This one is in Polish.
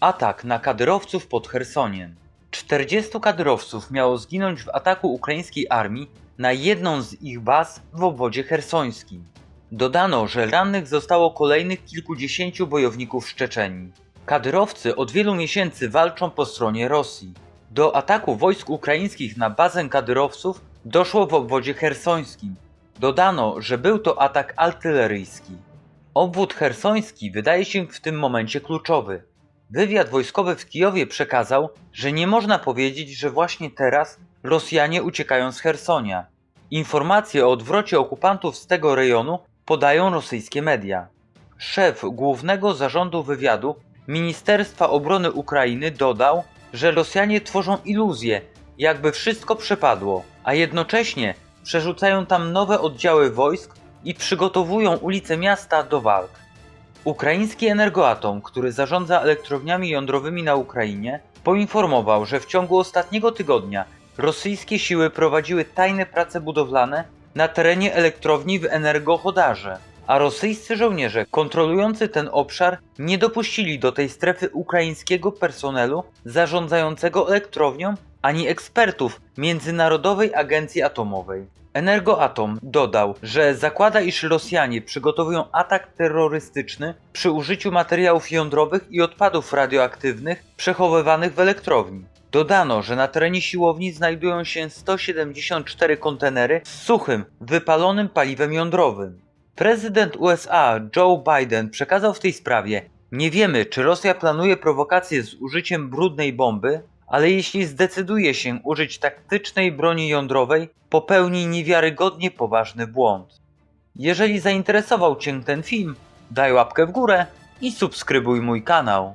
Atak na kadyrowców pod Chersoniem. 40 kadyrowców miało zginąć w ataku ukraińskiej armii na jedną z ich baz w obwodzie chersońskim. Dodano, że rannych zostało kolejnych kilkudziesięciu bojowników z Czeczenii. Kadyrowcy od wielu miesięcy walczą po stronie Rosji. Do ataku wojsk ukraińskich na bazę kadyrowców doszło w obwodzie chersońskim. Dodano, że był to atak artyleryjski. Obwód chersoński wydaje się w tym momencie kluczowy. Wywiad wojskowy w Kijowie przekazał, że nie można powiedzieć, że właśnie teraz Rosjanie uciekają z Chersonia. Informacje o odwrocie okupantów z tego rejonu podają rosyjskie media. Szef Głównego Zarządu Wywiadu Ministerstwa Obrony Ukrainy dodał, że Rosjanie tworzą iluzję, jakby wszystko przepadło, a jednocześnie przerzucają tam nowe oddziały wojsk i przygotowują ulice miasta do walk. Ukraiński Energoatom, który zarządza elektrowniami jądrowymi na Ukrainie, poinformował, że w ciągu ostatniego tygodnia rosyjskie siły prowadziły tajne prace budowlane na terenie elektrowni w Energochodarze, a rosyjscy żołnierze kontrolujący ten obszar nie dopuścili do tej strefy ukraińskiego personelu zarządzającego elektrownią ani ekspertów Międzynarodowej Agencji Atomowej. Energoatom dodał, że zakłada, iż Rosjanie przygotowują atak terrorystyczny przy użyciu materiałów jądrowych i odpadów radioaktywnych przechowywanych w elektrowni. Dodano, że na terenie siłowni znajdują się 174 kontenery z suchym, wypalonym paliwem jądrowym. Prezydent USA Joe Biden przekazał w tej sprawie: Nie wiemy, czy Rosja planuje prowokację z użyciem brudnej bomby, ale jeśli zdecyduje się użyć taktycznej broni jądrowej, popełni niewiarygodnie poważny błąd. Jeżeli zainteresował Cię ten film, daj łapkę w górę i subskrybuj mój kanał.